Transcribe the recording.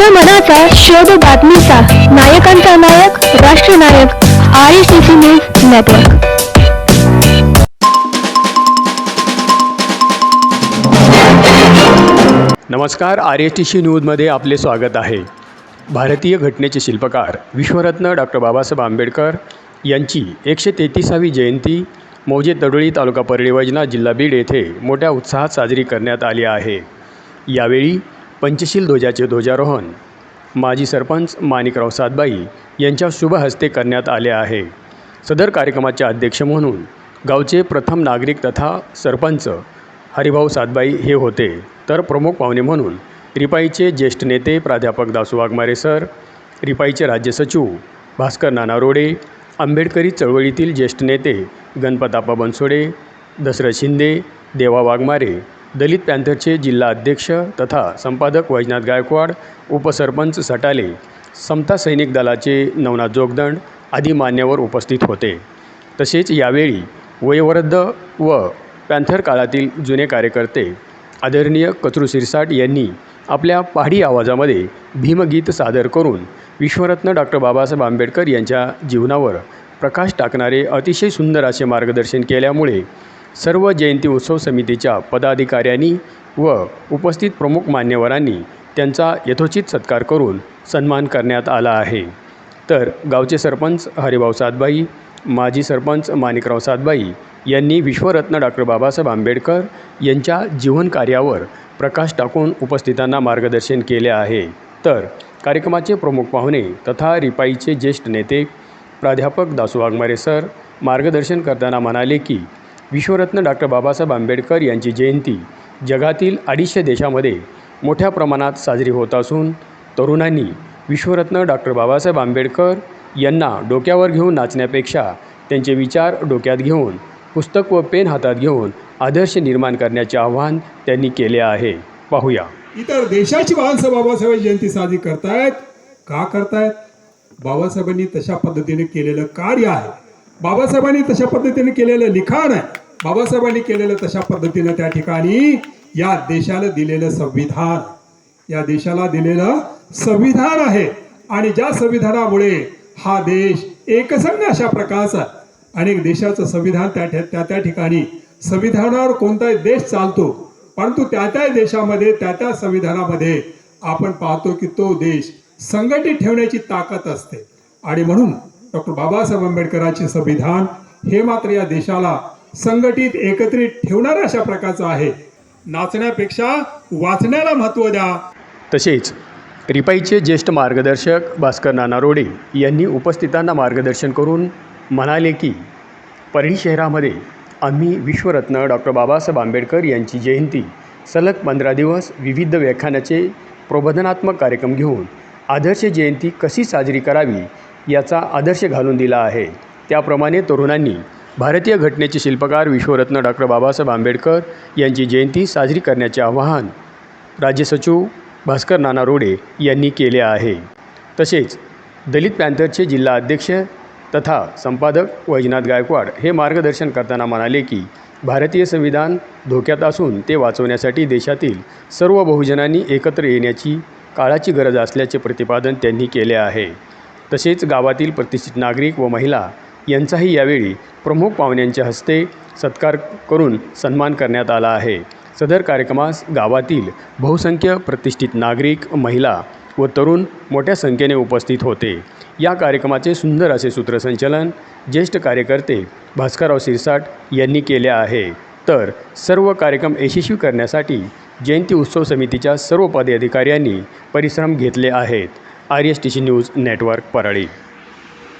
जनमनाचा शोध बातमीचा. नायकांचा नायक राष्ट्रनायक R S T C news network. नमस्कार आर एस टी सी न्यूजमध्ये आपले स्वागत आहे. भारतीय घटनेचे शिल्पकार विश्वरत्न डॉक्टर बाबासाहेब आंबेडकर यांची एकशे तेहतीसावी जयंती मौजे तडोळी तालुका परळी जिल्हा बीड येथे मोठ्या उत्साहात साजरी करण्यात आली आहे. यावेळी पंचशील ध्वजाचे ध्वजारोहण. माजी सरपंच माणिकराव सातबाई यांच्या शुभ हस्ते करण्यात आले आहे. सदर कार्यक्रमाचे अध्यक्ष म्हणून गावचे प्रथम नागरिक तथा सरपंच हरिभाऊ सातबाई हे होते. तर प्रमुख पाहुणे म्हणून रिपाईचे ज्येष्ठ नेते प्राध्यापक दासू वाघमारे सर रिपाईचे राज्य सचिव भास्कर नाना रोडे आंबेडकरी चळवळीतील ज्येष्ठ नेते गणपताप्पा बनसोडे दशरथ शिंदे देवा वाघमारे दलित पॅन्थरचे जिल्हा अध्यक्ष तथा संपादक वैजनाथ गायकवाड उपसरपंच सटाले समता सैनिक दलाचे नवनाथ जोगदंड आदी मान्यवर उपस्थित होते. तसेच यावेळी वयोवृद्ध व पॅन्थर काळातील जुने कार्यकर्ते आदरणीय कचरू सिरसाट यांनी आपल्या पहाडी आवाजामध्ये भीमगीत सादर करून विश्वरत्न डॉक्टर बाबासाहेब आंबेडकर यांच्या जीवनावर प्रकाश टाकणारे अतिशय सुंदर असे मार्गदर्शन केल्यामुळे सर्व जयंती उत्सव समितीच्या पदाधिकाऱ्यांनी व उपस्थित प्रमुख मान्यवरांनी त्यांचा यथोचित सत्कार करून सन्मान करण्यात आला आहे. तर गावचे सरपंच हरिभाऊ सातबाई माजी सरपंच माणिकराव सातबाई यांनी विश्वरत्न डॉक्टर बाबासाहेब आंबेडकर यांच्या जीवनकार्यावर प्रकाश टाकून उपस्थितांना मार्गदर्शन केले आहे. तर कार्यक्रमाचे प्रमुख पाहुणे तथा रिपाईचे ज्येष्ठ नेते प्राध्यापक दासू वाघमारे सर मार्गदर्शन करताना म्हणाले की विश्वरत्न डॉक्टर बाबासाहेब आंबेडकर यांची जयंती जगातील अडीचशे देशामध्ये मोठ्या प्रमाणात साजरी होत असून तरुणांनी विश्वरत्न डॉक्टर बाबासाहेब आंबेडकर यांना डोक्यावर घेऊन नाचण्यापेक्षा त्यांचे विचार डोक्यात घेऊन पुस्तक व पेन हातात घेऊन आदर्श निर्माण करण्याचे आवाहन त्यांनी केले आहे. पाहूया. इतर देशाची माणसं बाबासाहेब जयंती साजरी करतायत. का करतायत? बाबासाहेबांनी तशा पद्धतीने केलेलं कार्य आहे. बाबासाहेबांनी तशा पद्धतीने केलेलं लिखाण आहे. बाबासाहेबांनी केलेलं तशा पद्धतीनं त्या ठिकाणी या देशाला दिलेलं संविधान. या देशाला दिलेलं संविधान आहे. आणि ज्या संविधानामुळे हा देश एकसंघ अशा प्रकारचा अनेक देशाचं संविधान त्या त्या त्या त्या ठिकाणी संविधानावर कोणताही देश चालतो. परंतु त्या त्या देशामध्ये त्या त्या संविधानामध्ये आपण पाहतो की तो देश संघटित ठेवण्याची ताकद असते. आणि म्हणून डॉक्टर बाबासाहेब आंबेडकरांचे संविधान हे मात्र या देशाला संघटित एकत्रित ठेवणारा अशा प्रकारचा आहे. नाचण्यापेक्षा वाचण्याला महत्त्व द्या. तसेच रिपाईचे ज्येष्ठ मार्गदर्शक भास्कर नाना रोडे यांनी उपस्थितांना मार्गदर्शन करून म्हणाले की परळी शहरामध्ये आम्ही विश्वरत्न डॉक्टर बाबासाहेब आंबेडकर यांची जयंती सलग पंधरा दिवस विविध व्याख्यानाचे प्रबोधनात्मक कार्यक्रम घेऊन आदर्श जयंती कशी साजरी करावी याचा आदर्श घालून दिला आहे. त्याप्रमाणे तरुणांनी भारतीय घटनेचे शिल्पकार विश्वरत्न डॉक्टर बाबासाहेब आंबेडकर यांची जयंती साजरी करण्याचे आवाहन राज्य सचिव भास्कर नाना रोडे यांनी केले आहे. तसेच दलित पॅन्थरचे जिल्हा अध्यक्ष तथा संपादक वैजनाथ गायकवाड हे मार्गदर्शन करताना म्हणाले की भारतीय संविधान धोक्यात असून ते वाचवण्यासाठी देशातील सर्व बहुजनांनी एकत्र येण्याची काळाची गरज असल्याचे प्रतिपादन त्यांनी केले आहे. तसेच गावातील प्रतिष्ठित नागरिक व महिला यांचाही यावेळी प्रमुख पाहुण्यांच्या हस्ते सत्कार करून सन्मान करण्यात आला आहे. सदर कार्यक्रमास गावातील बहुसंख्य प्रतिष्ठित नागरिक महिला व तरुण मोठ्या संख्येने उपस्थित होते. या कार्यक्रमाचे सुंदर असे सूत्रसंचलन ज्येष्ठ कार्यकर्ते भास्करराव सिरसाट यांनी केले आहे. तर सर्व कार्यक्रम यशस्वी करण्यासाठी जयंती उत्सव समितीच्या सर्व पदाधिकाऱ्यांनी परिश्रम घेतले आहेत. R S T C news network Parli.